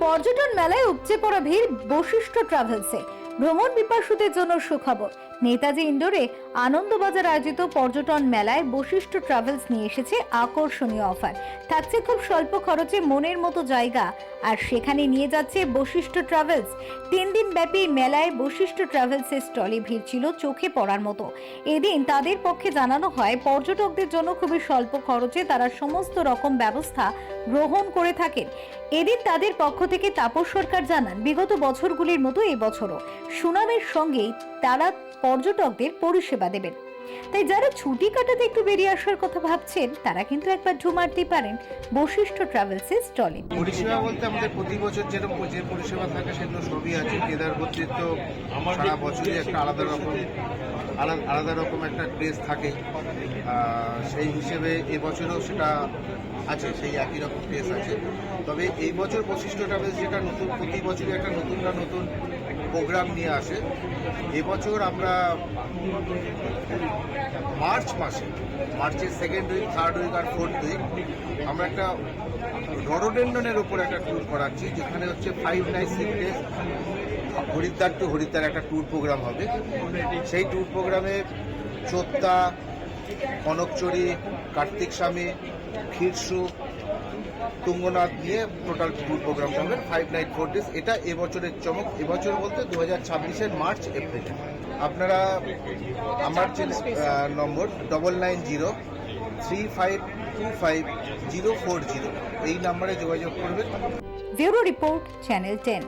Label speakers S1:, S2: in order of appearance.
S1: পর্যটন মেলায় উপচে পড়া ভিড় বশিষ্ঠ ট্রাভেলসে ভ্রমণ পিপাসুদের জন্য সুখবর। নেতাজি ইন্ডোরে আনন্দবাজার আয়োজিত পর্যটন মেলায় বশিষ্ঠ ট্রাভেলস নিয়ে এসেছে আকর্ষণীয় অফার থাকছে খুব স্বল্প খরচে মনের মতো জায়গা, আর সেখানে নিয়ে যাচ্ছে বশিষ্ঠ ট্রাভেলস তিন দিন ব্যাপী মেলায় বশিষ্ঠ ট্রাভেলসের স্টলে ভিড় ছিল চোখে পড়ার মতো। এদিন তাদের পক্ষে জানানো হয়, পর্যটকদের জন্য খুবই স্বল্প খরচে তারা সমস্ত রকম ব্যবস্থা গ্রহণ করে থাকেন। এদিন তাদের পক্ষ থেকে তাপস সরকার জানান, বিগত বছরগুলির মতো এবছরও সুনামের সঙ্গেই তারা পর্যটকদের পরিষেবা দেবেন। তাই যারা ছুটি কাটাতে একটু বেরিয়ে আসার কথা ভাবছেন, তারা কিন্তু একবার ঢু মারতে পারেন। বশিষ্ঠ ট্রাভেলসের স্টলে
S2: পরিষেবা বলতে আমাদের প্রতি বছর যেরকম যে পরিষেবা থাকে, সেগুলো সবই আছে। কেদারবতীর তো সারা বছরই একটা আলাদা রকম, আলাদা আলাদা রকম একটা ক্রেজ থাকে। সেই হিসেবে এবছরও সেটা আছে, সেই একই রকম ক্রেজ আছে। তবে এই বছর বৈশিষ্ট্য ট্রাভেলস যেটা নতুন, প্রতি বছরই একটা নতুন না নতুন প্রোগ্রাম নিয়ে আসে। এবছর আমরা মার্চ মাসে, মার্চের সেকেন্ড উইক থার্ড উইক আর ফোর্থ উইক আমরা একটা রডোডেন্ডনের উপর একটা ট্যুর করাচ্ছি, যেখানে হচ্ছে five night six days Haridwar to Haridwar একটা ট্যুর প্রোগ্রাম হবে। সেই ট্যুর প্রোগ্রামে চোত্তা কনকচুরি, কার্তিক স্বামী, ক্ষীরসু তুঙ্গনাথ নিয়ে টোটাল ট্যুর প্রোগ্রামটা হবে। ফাইভ নাইট ফোর ডেজ এটা এবছরের চমক। এবছর বলতে দু হাজার ছাব্বিশের মার্চ, এপ্রিলে। আপনারা আমার যে number double nine zero three five two five zero four zero এই নাম্বারে যোগাযোগ করবেন।
S1: Bureau report, channel ten.